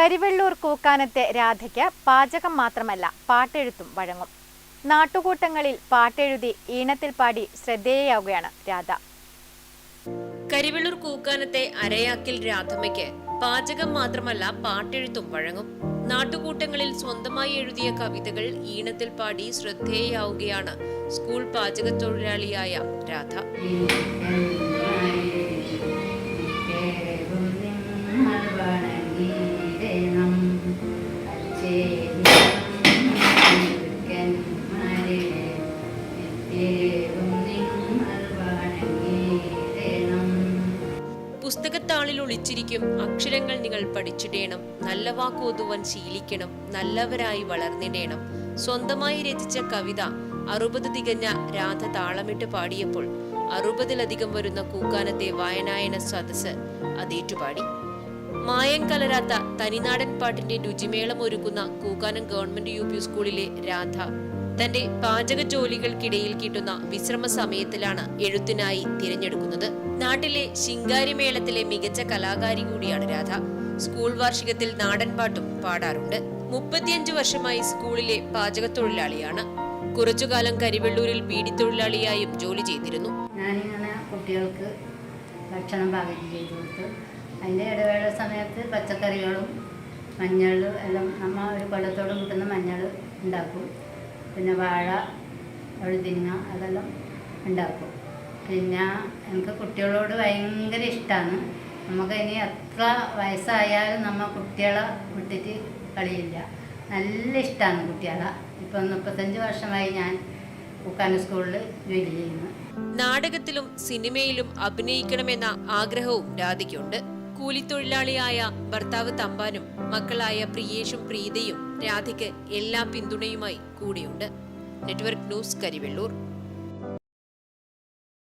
കരിവെള്ളൂർ കൂക്കാനത്തെ രാധയ്ക്ക് പാചകം മാത്രമല്ല പാട്ടെഴുത്തും വഴങ്ങും. നാട്ടുകൂട്ടങ്ങളിൽ പാട്ടെഴുതി ഈണത്തിൽ പാടി ശ്രദ്ധേയയാവുകയാണ് രാധ. കരിവെള്ളൂർ കൂക്കാനത്തെ അരയാക്കിൽ രാധമ്മയ്ക്ക് പാചകം മാത്രമല്ല പാട്ടെഴുത്തും വഴങ്ങും. നാട്ടുകൂട്ടങ്ങളിൽ സ്വന്തമായി എഴുതിയ കവിതകൾ ഈണത്തിൽ പാടി ശ്രദ്ധേയയാവുകയാണ് സ്കൂൾ പാചകത്തൊഴിലാളിയായ രാധ. പുസ്തകത്താളിൽ ഒളിച്ചിരിക്കും അക്ഷരങ്ങൾ നിങ്ങൾ പഠിച്ചിടേണം. നല്ല വാക്കോതുവാൻ ശീലിക്കണം. നല്ലവരായി വളർന്നിടേണം. സ്വന്തമായി രചിച്ച കവിത അറുപത് തികഞ്ഞ രാധ താളമിട്ട് പാടിയപ്പോൾ അറുപതിലധികം വരുന്ന കൂക്കാനത്തെ വായനായന സദസ് അതേറ്റുപാടി. മായം കലരാത്ത തനിനാടൻ പാട്ടിന്റെ രുചിമേളം ഒരുക്കുന്ന കൂക്കാനം ഗവൺമെന്റ് യു പി സ്കൂളിലെ രാധ. തന്റെ പാചക ജോലികൾക്കിടയിൽ കിട്ടുന്ന വിശ്രമ സമയത്തിലാണ് എഴുത്തിനായി തിരഞ്ഞെടുക്കുന്നത്. നാട്ടിലെ ശിങ്കാരി മേളത്തിലെ മികച്ച കലാകാരി കൂടിയാണ് രാധ. സ്കൂൾ വാർഷികത്തിൽ നാടൻ പാട്ടും പാടാറുണ്ട്. മുപ്പത്തിയഞ്ചു വർഷമായി സ്കൂളിലെ പാചക തൊഴിലാളിയാണ്. കുറച്ചുകാലം കരിവെള്ളൂരിൽ ബീഡി തൊഴിലാളിയായും ജോലി ചെയ്തിരുന്നു. ഞാനിങ്ങനെ കുട്ടികൾക്ക് ഭക്ഷണം പാകം ചെയ്ത് കൊടുത്തു അതിന്റെ ഇടവേള സമയത്ത് പച്ചക്കറികളും മഞ്ഞൾ എല്ലാം നമ്മൾ ഒരു കൊല്ലത്തോട് കിട്ടുന്ന മഞ്ഞൾ ഉണ്ടാക്കും. പിന്നെ വാഴ വഴുതിങ്ങ അതെല്ലാം ഉണ്ടാക്കും. പിന്നെ എനിക്ക് കുട്ടികളോട് ഭയങ്കര ഇഷ്ടമാണ് നമുക്ക് ഇനി എത്ര വയസ്സായാലും നമ്മൾ കുട്ടികളെ വിട്ടിട്ട് കളിയില്ല. നല്ല ഇഷ്ടമാണ് കുട്ടികളെ. ഇപ്പം മുപ്പത്തഞ്ച് വർഷമായി ഞാൻ കുക്കാന സ്കൂളിൽ ജോലി ചെയ്യുന്നു. നാടകത്തിലും സിനിമയിലും അഭിനയിക്കണമെന്ന ആഗ്രഹവും രാധയ്ക്കുണ്ട്. കൂലിത്തൊഴിലാളിയായ ഭർത്താവ് തമ്പാനും മക്കളായ പ്രിയേഷും പ്രീതയും രാധയ്ക്ക് എല്ലാ പിന്തുണയുമായി കൂടിയുണ്ട്. Network news Karivellur.